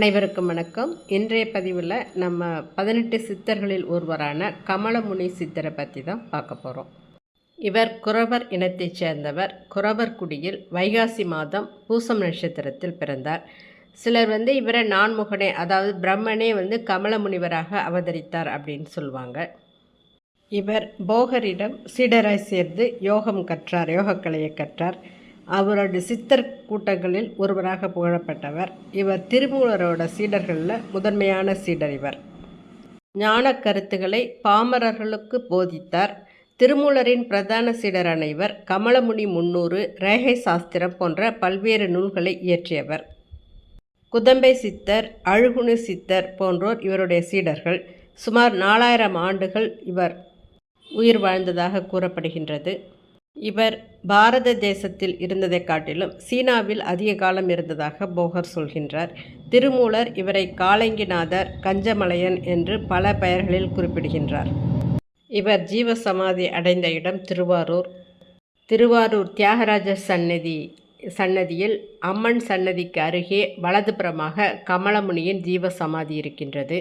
அனைவருக்கும் வணக்கம். இன்றைய பதிவில் நம்ம பதினெட்டு சித்தர்களில் ஒருவரான கமலமுனி சித்தரை பற்றி தான் பார்க்க போகிறோம் இவர் குறவர் இனத்தைச் சேர்ந்தவர். குறவர் குடியில் வைகாசி மாதம் பூசம் நட்சத்திரத்தில் பிறந்தார். சிலர் வந்து இவரை நான்முகனே அதாவது பிரம்மனே வந்து கமலமுனிவராக அவதரித்தார் அப்படின்னு சொல்லுவாங்க. இவர் போகரிடம் சீடராய் சேர்ந்து யோகம் கற்றார் யோகக்கலையை கற்றார். அவருடைய சித்தர் கூட்டங்களில் ஒருவராக புகழப்பட்டவர். இவர் திருமூலரோட சீடர்களில் முதன்மையான சீடர் இவர். ஞான கருத்துக்களை பாமரர்களுக்கு போதித்தார். திருமூலரின் பிரதான சீடரான இவர் கமலமுனி முன்னூறு ரேகை சாஸ்திரம் போன்ற பல்வேறு நூல்களை இயற்றியவர். குதம்பை சித்தர் அழுகுணு சித்தர் போன்றோர் இவருடைய சீடர்கள். சுமார் நாலாயிரம் ஆண்டுகள் இவர் உயிர் வாழ்ந்ததாக கூறப்படுகின்றது. இவர் பாரத தேசத்தில் இருந்ததை காட்டிலும் சீனாவில் அதிக காலம் இருந்ததாக போகர் சொல்கின்றார். திருமூலர் இவரை காலங்கிநாதர் கஞ்சமலையன் என்று பல பெயர்களில் குறிப்பிடுகின்றார். இவர் ஜீவசமாதி அடைந்த இடம் திருவாரூர். திருவாரூர் தியாகராஜர் சன்னதி சன்னதியில் அம்மன் சன்னதிக்கு அருகே வலதுபுறமாக கமலமுனியின் ஜீவசமாதி இருக்கின்றது.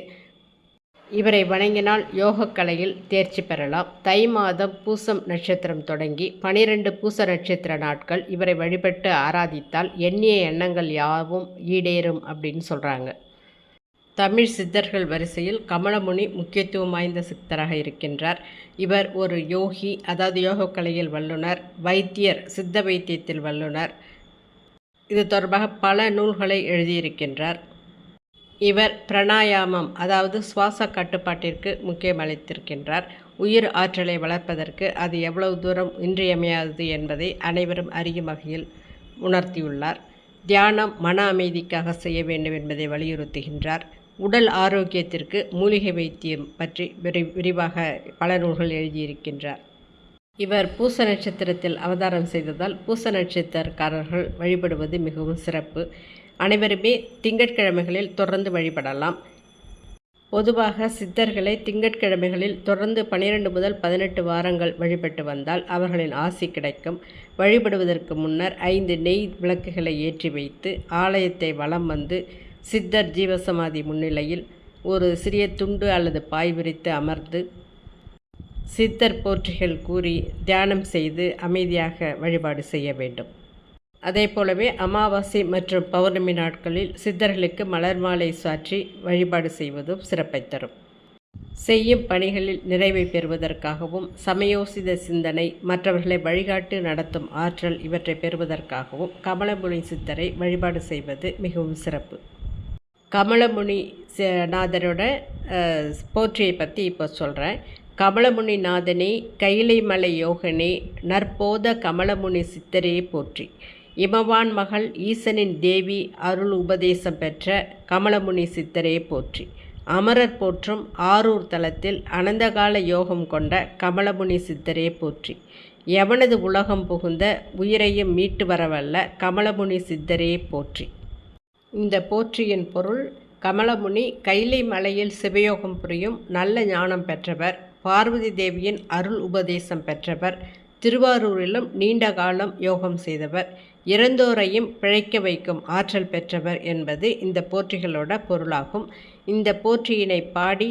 இவரை வணங்கினால் யோகக்கலையில் தேர்ச்சி பெறலாம். தை மாதம் பூசம் நட்சத்திரம் தொடங்கி பனிரெண்டு பூச நட்சத்திர நாட்கள் இவரை வழிபட்டு ஆராதித்தால் எண்ணிய எண்ணங்கள் யாவும் ஈடேறும் அப்படின்னு சொல்கிறாங்க தமிழ் சித்தர்கள் வரிசையில் கமலமுனி முக்கியத்துவம் வாய்ந்த சித்தராக இருக்கின்றார். இவர் ஒரு யோகி அதாவது யோகக்கலையில் வல்லுனர் வைத்தியர் சித்த வைத்தியத்தில் வல்லுனர். இது தொடர்பாக பல நூல்களை எழுதியிருக்கின்றார். இவர் பிரணாயாமம் அதாவது சுவாச கட்டுப்பாட்டிற்கு முக்கியம் அளித்திருக்கின்றார் உயிர் ஆற்றலை வளர்ப்பதற்கு அது எவ்வளவு தூரம் இன்றியமையாதது என்பதை அனைவரும் அறியும் வகையில் உணர்த்தியுள்ளார். தியானம் மன அமைதிக்காக செய்ய வேண்டும் என்பதை வலியுறுத்துகின்றார். உடல் ஆரோக்கியத்திற்கு மூலிகை வைத்தியம் பற்றி விரி விரிவாக பல நூல்கள் எழுதியிருக்கின்றார். இவர் பூச நட்சத்திரத்தில் அவதாரம் செய்ததால் பூச நட்சத்திரக்காரர்கள் வழிபடுவது மிகவும் சிறப்பு. அனைவருமே திங்கட்கிழமைகளில் தொடர்ந்து வழிபடலாம். பொதுவாக சித்தர்களை திங்கட்கிழமைகளில் தொடர்ந்து பனிரெண்டு முதல் பதினெட்டு வாரங்கள் வழிபட்டு வந்தால் அவர்களின் ஆசி கிடைக்கும். வழிபடுவதற்கு முன்னர் ஐந்து நெய் விளக்குகளை ஏற்றி வைத்து ஆலயத்தை வலம் வந்து சித்தர் ஜீவசமாதி முன்னிலையில் ஒரு சிறிய துண்டு அல்லது பாய் விரித்து அமர்ந்து சித்தர் போற்றிகள் கூறி தியானம் செய்து அமைதியாக வழிபாடு செய்ய வேண்டும். அதே போலவே அமாவாசை மற்றும் பௌர்ணமி நாட்களில் சித்தர்களுக்கு மலர் மாலை சாற்றி வழிபாடு செய்வதும் சிறப்பை தரும். செய்யும் பணிகளில் நிறைவை பெறுவதற்காகவும் சமயோசித சிந்தனை மற்றவர்களை வழிகாட்டு நடத்தும் ஆற்றல் இவற்றை பெறுவதற்காகவும் கமலமுனி சித்தரை வழிபாடு செய்வது மிகவும் சிறப்பு. கமலமுனி நாதரோட போற்றியை பற்றி இப்போ சொல்கிறேன் கமலமுனி நாதனே கைலை மலை யோகனே நற்போத கமலமுனி சித்தரையை போற்றி. இமவான் மகள் ஈசனின் தேவி அருள் உபதேசம் பெற்ற கமலமுனி சித்தரையை போற்றி. அமரர் போற்றும் ஆரூர் தலத்தில் அனந்தகால யோகம் கொண்ட கமலமுனி சித்தரே போற்றி. எவனது உலகம் புகுந்த உயிரையும் மீட்டு வரவல்ல கமலமுனி சித்தரே போற்றி. இந்த போற்றியின் பொருள் கமலமுனி கைலை மலையில் சிவயோகம் புரியும் நல்ல ஞானம் பெற்றவர் பார்வதி தேவியின் அருள் உபதேசம் பெற்றவர் திருவாரூரிலும் நீண்ட காலம் யோகம் செய்தவர். இறந்தோரையும் பிழைக்க வைக்கும் ஆற்றல் பெற்றவர் என்பது இந்த போற்றிகளோட பொருளாகும். இந்த போற்றியினை பாடி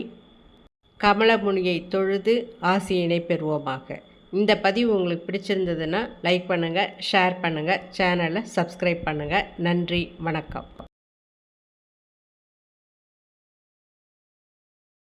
கமலமுனியை தொழுது ஆசியினை பெறுவோமாக. இந்த பதிவு உங்களுக்கு பிடிச்சிருந்ததுன்னா லைக் பண்ணுங்கள் ஷேர் பண்ணுங்கள் சேனலை சப்ஸ்கிரைப் பண்ணுங்கள் நன்றி வணக்கம்.